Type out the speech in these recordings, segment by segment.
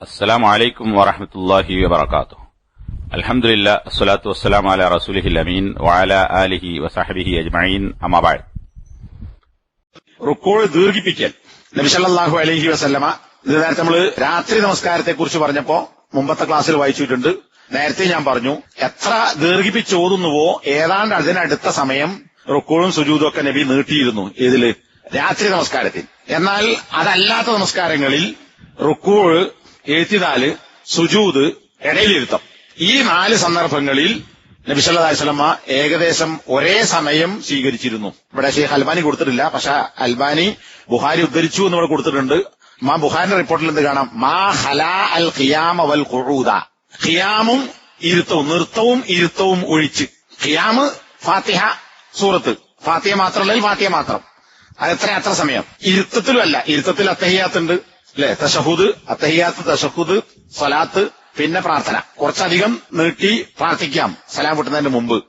السلام عليكم ورحمة الله وبركاته الحمد لله الصلاة والسلام على رسوله الأمين وعلى آله وصحبه أجمعين أما بعد റുക്കോൾ ദീർഘിപ്പിക്കൽ നബിസല്ലാഹു അലൈഹി വസല്ലമ ഇത് നേരത്തെ നമ്മള് രാത്രി നമസ്കാരത്തെ കുറിച്ച് പറഞ്ഞപ്പോ മുമ്പത്തെ ക്ലാസ്സിൽ വായിച്ചിട്ടുണ്ട് നേരത്തെ ഞാൻ പറഞ്ഞു എത്ര ദീർഘിപ്പിച്ച് ഓതുന്നുവോ ഏതാണ്ട് അതിനടുത്ത സമയം റുക്കോളും സുജൂതും ഒക്കെ നബി നീട്ടിയിരുന്നു ഇതില് രാത്രി നമസ്കാരത്തിൽ എന്നാൽ അതല്ലാത്ത നമസ്കാരങ്ങളിൽ റുക്കോള് എഴുത്തിനാല് സുജൂത് ഇടയിലിരുത്തം. ഈ നാല് സന്ദർഭങ്ങളിൽ നബിസല്ലാസ്ലമ ഏകദേശം ഒരേ സമയം സ്വീകരിച്ചിരുന്നു. ഇവിടെ ഷെയ്ഖ് അൽബാനി കൊടുത്തിട്ടില്ല. പക്ഷെ അൽബാനി ബുഹാരി ഉദ്ധരിച്ചു എന്ന് ഇവിടെ കൊടുത്തിട്ടുണ്ട്. മാ ബുഹാരിന്റെ റിപ്പോർട്ടിൽ എന്ത് കാണാം? മാ ഹലാ അൽ ഖിയാമ വൽ ഖുഊദ. ഖിയാമും ഇരുത്തവും നൃത്തവും ഇരുത്തവും ഒഴിച്ച്. ഖിയാമ് ഫാത്തിഹ സൂറത്ത്. ഫാത്തിഹ മാത്രമല്ല ഫാത്തിഹ മാത്രം. അത് എത്ര അത്ര സമയം? ഇരുത്തത്തിലുമല്ല ഇരുത്തത്തിൽ അത്തഹിയാത്തുണ്ട്. അല്ലെ? തഷഹുദ് അത്തഹിയാത്ത് തഷഹുദ് സ്വലാത്ത് പിന്നെ പ്രാർത്ഥന. കുറച്ചധികം നീട്ടി പ്രാർത്ഥിക്കാം സലാം കിട്ടുന്നതിന് മുമ്പ്.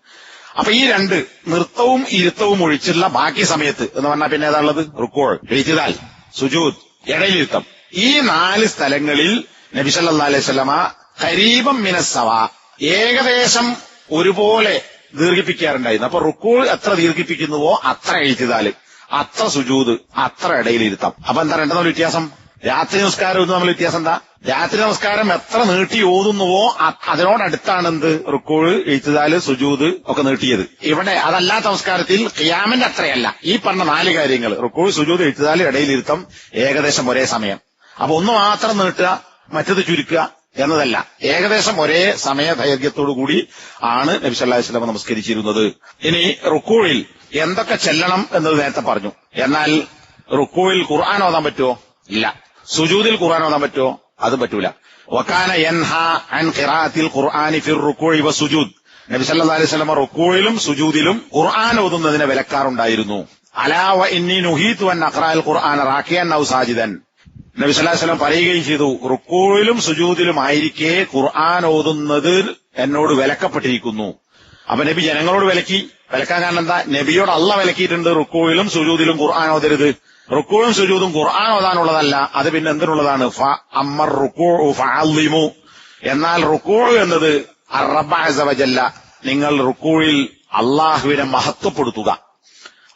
അപ്പൊ ഈ രണ്ട് നൃത്തവും ഇരുത്തവും ഒഴിച്ചുള്ള ബാക്കി സമയത്ത് എന്ന് പറഞ്ഞാൽ പിന്നെ ഏതാണുള്ളത്? റുക്കോൾ എഴുതിതാൽ സുജൂദ് ഇടയിലിരുത്തം. ഈ നാല് സ്ഥലങ്ങളിൽ നബിസല്ലാ അലൈഹി സ്വലമ കരീബം മിനസവ ഏകദേശം ഒരുപോലെ ദീർഘിപ്പിക്കാറുണ്ടായിരുന്നു. അപ്പൊ റുക്കോൾ എത്ര ദീർഘിപ്പിക്കുന്നുവോ അത്ര എഴുതിതാൽ അത്ര സുജൂദ് അത്ര ഇടയിലിരുത്തം. അപ്പൊ എന്താ രണ്ടെന്നുള്ള വ്യത്യാസം? രാത്രി നമസ്കാരം നമ്മൾ വ്യത്യാസം എന്താ? രാത്രി നമസ്കാരം എത്ര നീട്ടി ഓതുന്നുവോ അതിനോടടുത്താണ് എന്ത് റുക്കോഴ് എഴുത്തുതാൽ സുജൂത് ഒക്കെ നീട്ടിയത്. ഇവിടെ അതല്ലാത്ത നമസ്കാരത്തിൽ ഖിയാമിന്റെ അത്രയല്ല. ഈ പറഞ്ഞ നാല് കാര്യങ്ങൾ റുക്കോഴ് സുജൂത് എഴുത്തുതാൽ ഇടയിലിരുത്തം ഏകദേശം ഒരേ സമയം. അപ്പൊ ഒന്ന് മാത്രം നീട്ടുക മറ്റത് ചുരുക്കുക എന്നതല്ല. ഏകദേശം ഒരേ സമയ ദൈർഘ്യത്തോടു കൂടി ആണ് നബി സല്ലല്ലാഹു അലൈഹി വസല്ലം നമസ്കരിച്ചിരുന്നത്. ഇനി റുക്കോഴിൽ എന്തൊക്കെ ചെല്ലണം എന്നത് നേരത്തെ പറഞ്ഞു. എന്നാൽ റുക്കോയിൽ ഖുർആൻ ഓതാൻ പറ്റുമോ ഇല്ല. സുജൂദിൽ ഖുർആൻ ഓതാൻ പറ്റുമോ? അത് പറ്റൂല. വക്കാന ഖുർആനി ഫിർ റുക്കോഴി വ സുജൂദ്. നബി സല്ലല്ലാഹു അലൈഹി വസല്ലം റുക്കൂഴിലും സുജൂദിലും ഖുർആൻ ഓതുന്നതിനെ വിലക്കാറുണ്ടായിരുന്നു. അലാ വ ഇന്നി നുഹീതു അൻ അഖ്റഅൽ ഖുർആന റാഖിയൻ ഔ സാജിദൻ. നബി സല്ലല്ലാഹു അലൈഹി പറയുകയും ചെയ്തു റുക്കൂഴിലും സുജൂദിലും ആയിരിക്കെ ഖുർആൻ ഓതുന്നത് എന്നോട് വിലക്കപ്പെട്ടിരിക്കുന്നു. അപ്പൊ നബി ജനങ്ങളോട് വിലക്കി. വിലക്കാൻ കാരണം എന്താ? നബിയോട് അല്ല വിലക്കിയിട്ടുണ്ട് റുക്കോയിലും സുജൂദിലും ഖുർആൻ ഓതരുത്. റുക്കോയും സുജൂതും ഖുർആൻ ഓതാനുള്ളതല്ല അത് പിന്നെ എന്തിനുള്ളതാണ്? അമ്മർ റുക്കോ ഫഅള്ളിമു എന്നാൽ റുക്കോ എന്നത് അറബല്ല നിങ്ങൾ റുക്കോയിൽ അള്ളാഹുവിനെ മഹത്വപ്പെടുത്തുക.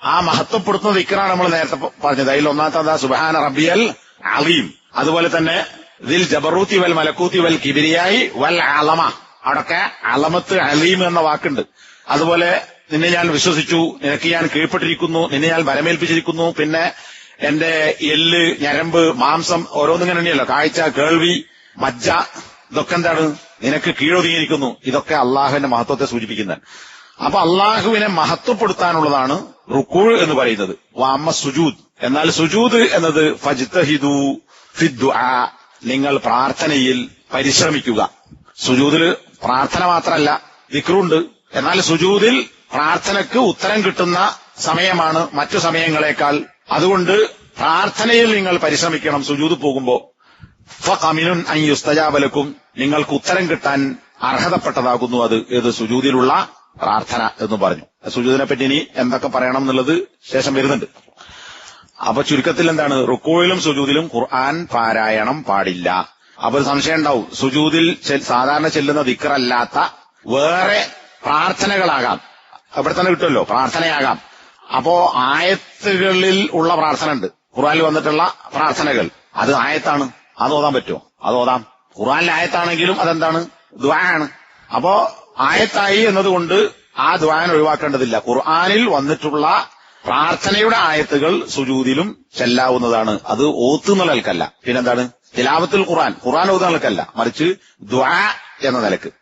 ആ മഹത്വപ്പെടുത്തുന്ന ദിക്കറാണ് നമ്മൾ നേരത്തെ പറഞ്ഞത്. അതിൽ ഒന്നാമത്തെ സുബാന റബിയൽ അലീം. അതുപോലെ തന്നെ ഇതിൽ ജബറൂത്തി വൽ മലക്കൂത്തി വൽ കിബിരിയായി വൽ അലമ. അവിടൊക്കെ അലമത്ത് അലീം എന്ന വാക്കുണ്ട്. അതുപോലെ നിന്നെ ഞാൻ വിശ്വസിച്ചു നിനക്ക് ഞാൻ കീഴ്പ്പെട്ടിരിക്കുന്നു നിന്നെ ഞാൻ വരമേൽപ്പിച്ചിരിക്കുന്നു. പിന്നെ എന്റെ എല്ല് ഞരമ്പ് മാംസം ഓരോന്നിങ്ങനെ തന്നെയല്ലോ കാഴ്ച കേൾവി മജ്ജ ഇതൊക്കെ എന്താണ്? നിനക്ക് കീഴൊതുങ്ങിയിരിക്കുന്നു. ഇതൊക്കെ അള്ളാഹുവിന്റെ മഹത്വത്തെ സൂചിപ്പിക്കുന്നത്. അപ്പൊ അള്ളാഹുവിനെ മഹത്വപ്പെടുത്താനുള്ളതാണ് റുക്കൂൾ എന്ന് പറയുന്നത്. വാമ സുജൂദ്. എന്നാൽ സുജൂദ് എന്നത് ഫജ്തഹിദു ഫിദ്ദുആ നിങ്ങൾ പ്രാർത്ഥനയിൽ പരിശ്രമിക്കുക. സുജൂദിൽ പ്രാർത്ഥന മാത്രമല്ല ദിക്റുണ്ട്. എന്നാൽ സുജൂദിൽ പ്രാർത്ഥനക്ക് ഉത്തരം കിട്ടുന്ന സമയമാണ് മറ്റു സമയങ്ങളെക്കാൾ അതുകൊണ്ട് പ്രാർത്ഥനയിൽ നിങ്ങൾ പരിശ്രമിക്കണം. സുജൂത് പോകുമ്പോ ഫമിനുൻ അയ്യുസ്തജാബലക്കും നിങ്ങൾക്ക് ഉത്തരം കിട്ടാൻ അർഹതപ്പെട്ടതാകുന്നു അത് ഏത് സുജൂതിലുള്ള പ്രാർത്ഥന എന്ന് പറഞ്ഞു. സുജൂതിനെ പറ്റി ഇനി എന്തൊക്കെ പറയണം എന്നുള്ളത് ശേഷം വരുന്നുണ്ട്. അപ്പൊ ചുരുക്കത്തിൽ എന്താണ്? റുക്കോയിലും സുജൂതിലും ഖുർആൻ പാരായണം പാടില്ല. അപ്പൊ ഒരു സംശയം ഉണ്ടാവും. സുജൂതിൽ സാധാരണ ചെല്ലുന്ന ദിക്കറല്ലാത്ത വേറെ പ്രാർത്ഥനകളാകാം. അവിടെ തന്നെ കിട്ടുമല്ലോ. പ്രാർത്ഥനയാകാം. അപ്പോ ആയത്തുകളിൽ ഉള്ള പ്രാർത്ഥന ഉണ്ട് ഖുറാനിൽ വന്നിട്ടുള്ള പ്രാർത്ഥനകൾ. അത് ആയത്താണ്. അത് ഓതാൻ പറ്റുമോ? അത് ഓതാം. ഖുറാനിലെ ആയത്താണെങ്കിലും അതെന്താണ്? ദ്വായാണ് അപ്പോ ആയത്തായി എന്നതുകൊണ്ട് ആ ദ്വാൻ ഒഴിവാക്കേണ്ടതില്ല. ഖുർആാനിൽ വന്നിട്ടുള്ള പ്രാർത്ഥനയുടെ ആയത്തുകൾ സുജൂതിലും ചെല്ലാവുന്നതാണ്. അത് ഓത്ത് നിലക്കല്ല പിന്നെന്താണ്? തിലാവത്തുൽ ഖുർആൻ. ഖുർആൻ ഓതുന്ന നിലക്കല്ല മറിച്ച് ദ്വാ എന്ന നിലയ്ക്ക്.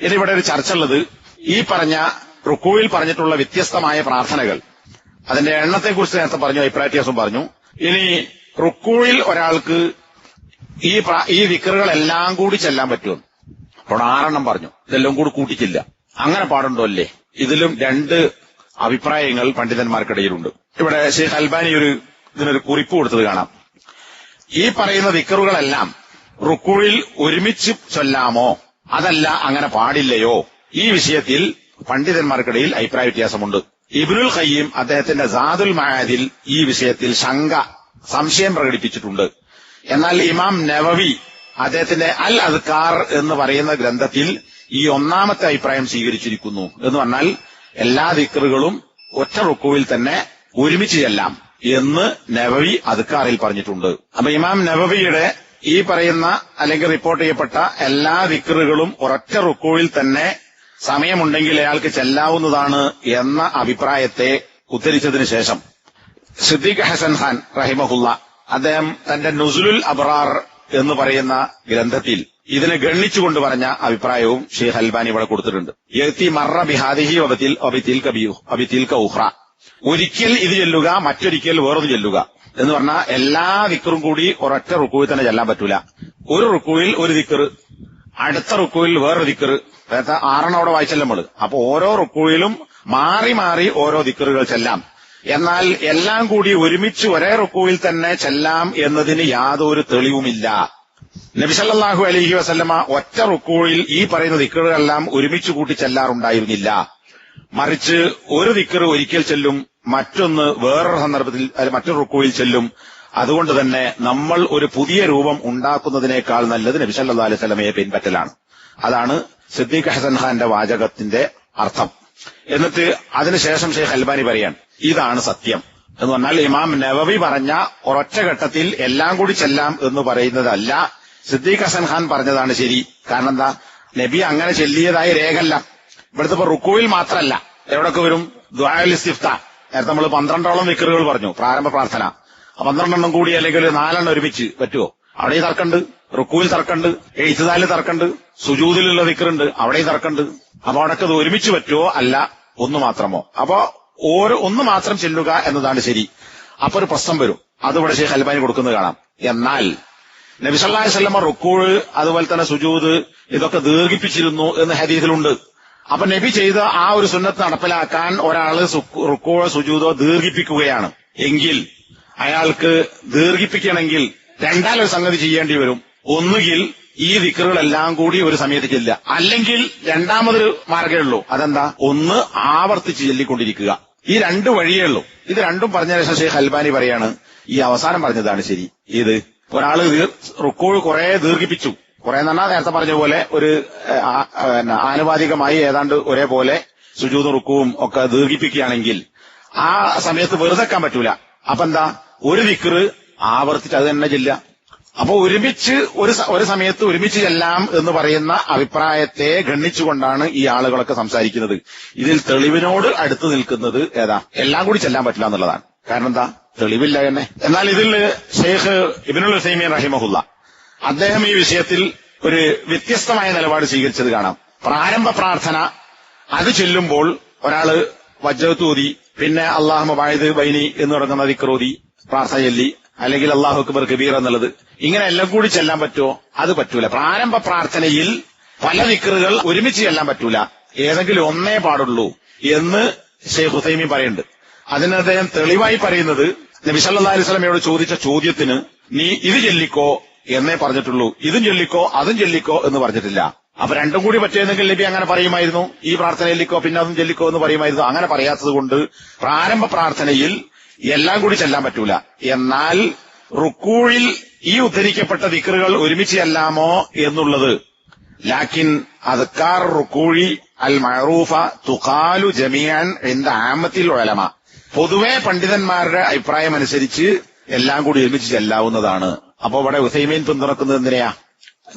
ഇനി ഇവിടെ ഒരു ചർച്ച ഉള്ളത് ഈ പറഞ്ഞ റുക്കുവിൽ പറഞ്ഞിട്ടുള്ള വ്യത്യസ്തമായ പ്രാർത്ഥനകൾ. അതിന്റെ എണ്ണത്തെക്കുറിച്ച് നേരത്തെ പറഞ്ഞു അഭിപ്രായ വ്യത്യാസം പറഞ്ഞു. ഇനി റുക്കൂഴിൽ ഒരാൾക്ക് ഈ ഈ വിക്കറുകളെല്ലാം കൂടി ചെല്ലാൻ പറ്റുമോ? അപ്പോൾ ആറെണ്ണം പറഞ്ഞു. ഇതെല്ലാം കൂടി കൂട്ടിച്ചില്ല അങ്ങനെ പാടുണ്ടോ അല്ലേ? ഇതിലും രണ്ട് അഭിപ്രായങ്ങൾ പണ്ഡിതന്മാർക്കിടയിലുണ്ട്. ഇവിടെ ഷെയ്ഖ് അൽബാനി ഒരു ഇതിനൊരു കുറിപ്പ് കൊടുത്തത് കാണാം. ഈ പറയുന്ന വിക്രുകളെല്ലാം റുക്കുഴിൽ ഒരുമിച്ച് ചൊല്ലാമോ? അതല്ല അങ്ങനെ പാടില്ലയോ? ഈ വിഷയത്തിൽ പണ്ഡിതന്മാർക്കിടയിൽ അഭിപ്രായ വ്യത്യാസമുണ്ട്. ഇബ്നുൽ ഖയ്യിം അദ്ദേഹത്തിന്റെ സാദുൽ മഹാദിൽ ഈ വിഷയത്തിൽ ശങ്ക സംശയം പ്രകടിപ്പിച്ചിട്ടുണ്ട്. എന്നാൽ ഇമാം നവവി അദ്ദേഹത്തിന്റെ അൽ അദ്കാർ എന്ന് പറയുന്ന ഗ്രന്ഥത്തിൽ ഈ ഒന്നാമത്തെ അഭിപ്രായം സ്വീകരിച്ചിരിക്കുന്നു എന്ന് പറഞ്ഞാൽ എല്ലാ ദിക്കറുകളും ഒറ്റ റുക്കുവിൽ തന്നെ ഒരുമിച്ച് ചെല്ലാം എന്ന് നവവി അദ്കാറിൽ പറഞ്ഞിട്ടുണ്ട്. അപ്പൊ ഇമാം നവവിയുടെ ഈ പറയുന്ന അല്ലെങ്കിൽ റിപ്പോർട്ട് ചെയ്യപ്പെട്ട എല്ലാ ദിക്കറുകളും ഒരൊറ്റ റുക്കുവിൽ തന്നെ സമയമുണ്ടെങ്കിൽ അയാൾക്ക് ചെല്ലാവുന്നതാണ് എന്ന അഭിപ്രായത്തെ ഉദ്ധരിച്ചതിന് ശേഷം. സിദ്ദീഖ് ഹസൻ ഖാൻ റഹിമഹുല്ല അദ്ദേഹം തന്റെ നുസുലുൽ അബ്രാർ എന്ന് പറയുന്ന ഗ്രന്ഥത്തിൽ ഇതിനെ ഗണ്ണിച്ചുകൊണ്ട് പറഞ്ഞ അഭിപ്രായവും ഷെയ്ഖ് അൽബാനി ഇവിടെ കൊടുത്തിട്ടുണ്ട്. മറ ബിഹാദിഹി ഒബത്തിൽ ഒബിത്തിൽക്ക ബിയു ഒബിത്തിൽക്ക ഉഹ്റ. ഒരിക്കൽ ഇത് ചെല്ലുക മറ്റൊരിക്കൽ വേറൊന്ന് ചെല്ലുക എന്ന് പറഞ്ഞാൽ എല്ലാ ദിക്കറും കൂടി ഒരൊറ്റ റുക്കുവിൽ തന്നെ ചെല്ലാൻ പറ്റൂല. ഒരു റുക്കുവിൽ ഒരു ദിക്കറ് അടുത്ത റുക്കുവിൽ വേറൊരു ദിക്കറ് നേരത്തെ ആറെണ്ണം അവിടെ വായിച്ചല്ലോ നമ്മൾ. അപ്പൊ ഓരോ റുക്കുവിലും മാറി മാറി ഓരോ ദിക്കറുകൾ ചെല്ലാം. എന്നാൽ എല്ലാം കൂടി ഒരുമിച്ച് ഒരേ റുക്കുവിൽ തന്നെ ചെല്ലാം എന്നതിന് യാതൊരു തെളിവുമില്ല. നബിസല്ലാഹു അലഹി വസല്ലമ ഒറ്റ റുക്കുവിൽ ഈ പറയുന്ന ദിക്കറുകളെല്ലാം ഒരുമിച്ച് കൂട്ടി ചെല്ലാറുണ്ടായിരുന്നില്ല. മറിച്ച് ഒരു ദിക്കറ് ഒരിക്കൽ ചെല്ലും മറ്റൊന്ന് വേറൊരു സന്ദർഭത്തിൽ മറ്റൊരു റുക്കുവിൽ ചെല്ലും. അതുകൊണ്ട് തന്നെ നമ്മൾ ഒരു പുതിയ രൂപം ഉണ്ടാക്കുന്നതിനേക്കാൾ നല്ലത് നബി സല്ലല്ലാഹു അലൈഹി വസല്ലമയെ പിൻപറ്റലാണ്. അതാണ് സിദ്ദീഖ് ഹസൻ ഖാന്റെ വാചകത്തിന്റെ അർത്ഥം. എന്നിട്ട് അതിനുശേഷം ഷെയ്ഖ് അൽബാനി പറയാൻ ഇതാണ് സത്യം എന്ന് പറഞ്ഞാൽ ഇമാം നവവി പറഞ്ഞ ഒരൊറ്റ ഘട്ടത്തിൽ എല്ലാം കൂടി ചെല്ലാം എന്ന് പറയുന്നതല്ല. സിദ്ദീഖ് ഹസൻ ഖാൻ പറഞ്ഞതാണ് ശരി. കാരണം എന്താ? നബി അങ്ങനെ ചെല്ലിയതായി രേഖല്ല ഇവിടുത്തെ ഇപ്പൊ റുക്കുവിൽ മാത്രമല്ല എവിടൊക്കെ വരും? ദ്വായൽ ഇസ്തിഫ്ത. നേരത്തെ നമ്മൾ പന്ത്രണ്ടോളം വിക്കറുകൾ പറഞ്ഞു. പ്രാരംഭ പ്രാർത്ഥന. പന്ത്രണ്ടെണ്ണം കൂടി അല്ലെങ്കിൽ ഒരു നാലെണ്ണം ഒരുമിച്ച് പറ്റുമോ അവിടെ തർക്കമുണ്ട് റുക്കുവിൽ തർക്കമുണ്ട് എഴുത്തുതാലിൽ തർക്കമുണ്ട് സുജൂതിലുള്ള വിക്കറുണ്ട് അവിടെയും തർക്കമുണ്ട്. അപ്പൊ അവിടൊക്കെ അത് ഒരുമിച്ച് പറ്റുമോ അല്ല ഒന്ന് മാത്രമോ? അപ്പൊ ഓരോ ഒന്ന് മാത്രം ചെല്ലുക എന്നതാണ് ശരി. അപ്പൊ ഒരു പ്രശ്നം വരും. അതിവിടെ ഷെയ്ഖ് അൽബാനി കൊടുക്കുന്നത് കാണാം. എന്നാൽ നബി സല്ലല്ലാഹു അലൈഹി വസല്ലമ റുക്കൂഴ് അതുപോലെ തന്നെ സുജൂദ് ഇതൊക്കെ ദീർഘിപ്പിച്ചിരുന്നു എന്ന് ഹദീസിലുണ്ട്. അപ്പൊ നബി ചെയ്ത ആ ഒരു സുന്നത്ത് നടപ്പിലാക്കാൻ ഒരാൾ റുക്കോഴോ സുജൂദോ ദീർഘിപ്പിക്കുകയാണ്. എങ്കിൽ അയാൾക്ക് ദീർഘിപ്പിക്കണമെങ്കിൽ രണ്ടാലൊരു സംഗതി ചെയ്യേണ്ടി വരും. ഒന്നുകിൽ ഈ ദിക്കറുകളെല്ലാം കൂടി ഒരു സമയത്ത് ചെല്ലുക. അല്ലെങ്കിൽ രണ്ടാമതൊരു മാർഗമേ ഉള്ളൂ. അതെന്താ? ഒന്ന് ആവർത്തിച്ച് ചെല്ലിക്കൊണ്ടിരിക്കുക. ഈ രണ്ട് വഴിയേ ഉള്ളൂ. ഇത് രണ്ടും പറഞ്ഞ ശേഷം ഷെയ്ഖ് അൽബാനി പറയാണ് ഈ അവസാനം പറഞ്ഞതാണ് ശരി. ഇത് ഒരാൾ റുക്കോഴ് കുറെ ദീർഘിപ്പിച്ചു. കുറെ എന്നാ നേരത്തെ പറഞ്ഞ പോലെ ഒരു ആനുപാതികമായി ഏതാണ്ട് ഒരേപോലെ സുജൂതും റുക്കുവും ഒക്കെ ദീർഘിപ്പിക്കുകയാണെങ്കിൽ ആ സമയത്ത് വെറുതെക്കാൻ പറ്റൂല. അപ്പൊ എന്താ ഒരു ദിക്കറ് ആവർത്തിച്ച് അത് തന്നെ ചെല്ലുക. അപ്പൊ ഒരുമിച്ച് ഒരു ഒരു സമയത്ത് ഒരുമിച്ച് ചെല്ലാം എന്ന് പറയുന്ന അഭിപ്രായത്തെ ഗണ്ണിച്ചുകൊണ്ടാണ് ഈ ആളുകളൊക്കെ സംസാരിക്കുന്നത്. ഇതിൽ തെളിവിനോട് അടുത്ത് നിൽക്കുന്നത് ഏതാ? എല്ലാം കൂടി ചെല്ലാൻ പറ്റില്ല എന്നുള്ളതാണ്. കാരണം എന്താ? തെളിവില്ല തന്നെ. എന്നാൽ ഇതിൽ ഷെയ്ഖ് ഇബിനുൽ ഹുസൈമീൻ റഹിമഹുല്ല അദ്ദേഹം ഈ വിഷയത്തിൽ ഒരു വ്യത്യസ്തമായ നിലപാട് സ്വീകരിച്ചത് കാണാം. പ്രാരംഭ പ്രാർത്ഥന അത് ചെല്ലുമ്പോൾ ഒരാൾ വജ്രത്തൂതി പിന്നെ അള്ളാഹു ബായത് ബൈനി എന്ന് തുടങ്ങുന്ന ദിക്റൂതി പ്രാർത്ഥന ചൊല്ലി അല്ലെങ്കിൽ അള്ളാഹു അക്ബർ കബീർ എന്നുള്ളത്. ഇങ്ങനെ എല്ലാം കൂടി ചെല്ലാൻ പറ്റുമോ? അത് പറ്റൂല. പ്രാരംഭ പ്രാർത്ഥനയിൽ പല ദിക്റുകൾ ഒരുമിച്ച് ചെല്ലാൻ പറ്റൂല. ഏതെങ്കിലും ഒന്നേ പാടുള്ളൂ എന്ന് ഷെയ്ഖ് ഹുസൈമി പറയുന്നുണ്ട്. അതിന് അദ്ദേഹം തെളിവായി പറയുന്നത് നബി അലൈഹി വസല്ലമയോട് ചോദിച്ച ചോദ്യത്തിന് നീ ഇത് ചൊല്ലിക്കോ? എന്നേ പറഞ്ഞിട്ടുള്ളൂ. ഇതും ചൊല്ലിക്കോ അതും ചൊല്ലിക്കോ എന്ന് പറഞ്ഞിട്ടില്ല. അപ്പൊ രണ്ടും കൂടി പറ്റിയതെങ്കിൽ നബി അങ്ങനെ പറയുമായിരുന്നു. ഈ പ്രാർത്ഥന ചൊല്ലിക്കോ പിന്നെ അതും ചൊല്ലിക്കോ എന്ന് പറയുമായിരുന്നു. അങ്ങനെ പറയാത്തത് കൊണ്ട് പ്രാരംഭ പ്രാർത്ഥനയിൽ എല്ലാം കൂടി ചെല്ലാൻ പറ്റൂല. എന്നാൽ റുക്കൂഴിൽ ഈ ഉദ്ധരിക്കപ്പെട്ട ദിക്കറുകൾ ഒരുമിച്ച് ചെല്ലാമോ എന്നുള്ളത്. ലാക്കിൻ അദ്കാർ റുക്കൂഴി അൽ മഅറൂഫ തുഖാലു ജമിയാൻ എന്ത ആമത്തിൽ ഉലമ പൊതുവെ പണ്ഡിതന്മാരുടെ അഭിപ്രായം അനുസരിച്ച് എല്ലാം കൂടി ഒരുമിച്ച് ചെല്ലാവുന്നതാണ്. അപ്പൊ ഇവിടെ ഉസൈമീൻ പിന്തുണക്കുന്നത് എന്തിനെയാ?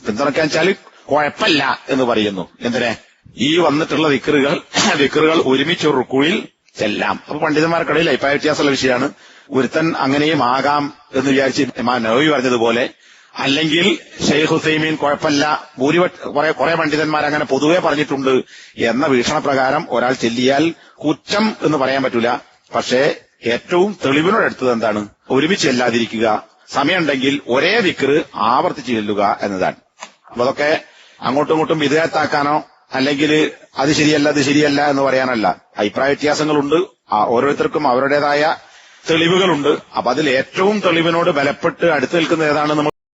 പിന്തുണക്കാൻ വെച്ചാൽ കുഴപ്പമില്ല എന്ന് പറയുന്നു. എന്തിനെ? ഈ വന്നിട്ടുള്ള വിക്കറുകൾ വിക്കറുകൾ ഒരുമിച്ച് ഒരു റുക്കുയിൽ ചെല്ലാം അപ്പൊ പണ്ഡിതന്മാർക്കിടയിൽ അഭിപ്രായ വ്യത്യാസമുള്ള വിഷയമാണ്. ഒരുത്തൻ അങ്ങനെയും ആകാം എന്ന് വിചാരിച്ച് മാ നവി പറഞ്ഞതുപോലെ അല്ലെങ്കിൽ ഷെയ്ഖ് ഹുസൈമീൻ കുഴപ്പമില്ല ഭൂരിപക്ഷ കുറെ പണ്ഡിതന്മാർ അങ്ങനെ പൊതുവെ പറഞ്ഞിട്ടുണ്ട് എന്ന വീക്ഷണപ്രകാരം ഒരാൾ ചെല്ലിയാൽ കുറ്റം എന്ന് പറയാൻ പറ്റൂല. പക്ഷേ ഏറ്റവും തെളിവിനോട് അടുത്തത് എന്താണ്? ഒരുമിച്ച് ചെല്ലാതിരിക്കുക. സമയമുണ്ടെങ്കിൽ ഒരേ വിക്ര് ആവർത്തിച്ച് ചെല്ലുക എന്നതാണ്. അപ്പൊ അതൊക്കെ അങ്ങോട്ടും ഇങ്ങോട്ടും വിധേയത്താക്കാനോ അല്ലെങ്കിൽ അത് ശരിയല്ല അത് ശരിയല്ല എന്ന് പറയാനല്ല. അഭിപ്രായ വ്യത്യാസങ്ങളുണ്ട്. ഓരോരുത്തർക്കും അവരുടേതായ തെളിവുകളുണ്ട്. അപ്പൊ അതിൽ ഏറ്റവും തെളിവിനോട് ബലപ്പെട്ട് അടുത്ത് നിൽക്കുന്ന ഏതാണ്